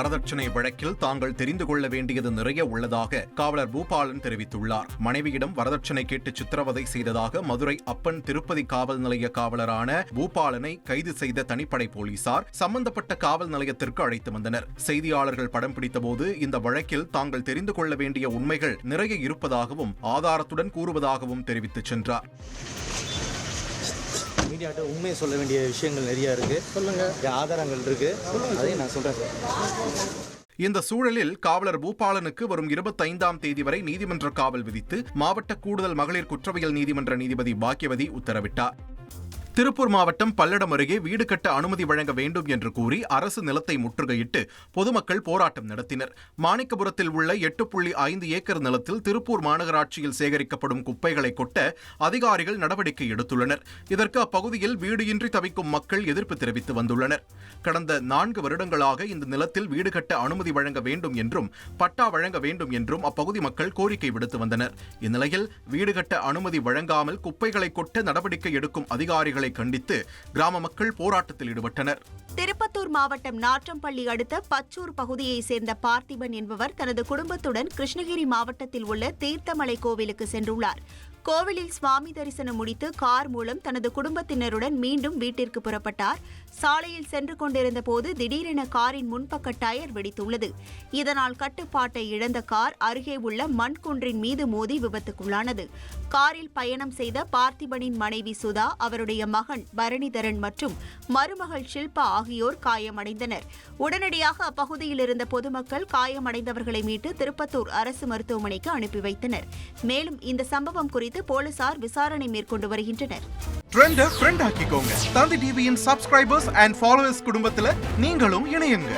வரதட்சணை வழக்கில் தாங்கள் தெரிந்து கொள்ள வேண்டியது நிறைய உள்ளதாக காவலர் பூபாலன் தெரிவித்துள்ளார். மனைவியிடம் வரதட்சணை கேட்டு சித்திரவதை செய்ததாக மதுரை அப்பன் திருப்பதி காவல் நிலைய காவலரான பூபாலனை கைது செய்த தனிப்படை போலீசார் சம்பந்தப்பட்ட காவல் நிலையத்திற்கு அழைத்து வந்தனர். செய்தியாளர்கள் படம் பிடித்தபோது இந்த வழக்கில் தாங்கள் தெரிந்து கொள்ள வேண்டிய உண்மைகள் நிறைய இருப்பதாகவும் ஆதாரத்துடன் கூறுவதாகவும் தெரிவித்துச் சென்றார். மீடியாட்ட உண்மையை சொல்ல வேண்டிய விஷயங்கள் நிறைய இருக்கு. சொல்லுங்க. ஆதாரங்கள் இருக்கு. அதையும் நான் சொல்றேன் சார். இந்த சூழலில் காவலர் பூபாலனுக்கு வரும் இருபத்தைந்தாம் தேதி வரை நீதிமன்ற காவல் விதித்து மாவட்ட கூடுதல் மகளிர் குற்றவியல் நீதிமன்ற நீதிபதி பாக்கியவதி உத்தரவிட்டார். திருப்பூர் மாவட்டம் பல்லடம் அருகே வீடு கட்ட அனுமதி வழங்க வேண்டும் என்று கூறி அரசு நிலத்தை முற்றுகையிட்டு பொதுமக்கள் போராட்டம் நடத்தினர். மாணிக்கபுரத்தில் உள்ள எட்டு புள்ளி ஐந்து ஏக்கர் நிலத்தில் திருப்பூர் மாநகராட்சியில் சேகரிக்கப்படும் குப்பைகளை கொட்ட அதிகாரிகள் நடவடிக்கை எடுத்துள்ளனர். இதற்கு அப்பகுதியில் வீடு இன்றி தவிக்கும் மக்கள் எதிர்ப்பு தெரிவித்து வந்துள்ளனர். கடந்த நான்கு வருடங்களாக இந்த நிலத்தில் வீடு கட்ட அனுமதி வழங்க வேண்டும் என்றும் பட்டா வழங்க வேண்டும் என்றும் அப்பகுதி மக்கள் கோரிக்கை விடுத்து வந்தனர். இந்நிலையில் வீடு கட்ட அனுமதி வழங்காமல் குப்பைகளை கொட்ட நடவடிக்கை எடுக்கும் அதிகாரிகள் கண்டித்து கிராம மக்கள் போராட்டத்தில் ஈடுபட்டனர். திருப்பத்தூர் மாவட்டம் நாற்றம்பள்ளி அடுத்த பச்சூர் பகுதியைச் சேர்ந்த பார்த்திபன் என்பவர் தனது குடும்பத்துடன் கிருஷ்ணகிரி மாவட்டத்தில் உள்ள தீர்த்தமலை கோவிலுக்கு சென்றுள்ளார். கோவிலில் சுவாமி தரிசனம் முடித்து கார் மூலம் தனது குடும்பத்தினருடன் மீண்டும் வீட்டிற்கு புறப்பட்டார். சாலையில் சென்று கொண்டிருந்த போது திடீரென காரின் முன்பக்க டயர் வெடித்துள்ளது. இதனால் கட்டுப்பாட்டை இழந்த கார் அருகே உள்ள மண் குன்றின் மீது மோதி விபத்துக்குள்ளானது. காரில் பயணம் செய்த பார்த்திபனின் மனைவி சுதா அவருடைய மகன் பரணிதரன் மற்றும் மருமகள் ஷில்பா ஆகியோர் காயமடைந்தனர். உடனடியாக அப்பகுதியில் இருந்த பொதுமக்கள் காயமடைந்தவர்களை மீட்டு திருப்பத்தூர் அரசு மருத்துவமனைக்கு அனுப்பி வைத்தனர். மேலும் இந்த சம்பவம் குறித்து போலீசார் விசாரணை மேற்கொண்டு வருகின்றனர். ட்ரெண்ட ஃப்ரெண்ட் ஆக்கிக்கோங்க. தந்தி டிவியின் சப்ஸ்கிரைபர்ஸ் அண்ட் ஃபாலோவர்ஸ் குடும்பத்தில் நீங்களும் இணையுங்க.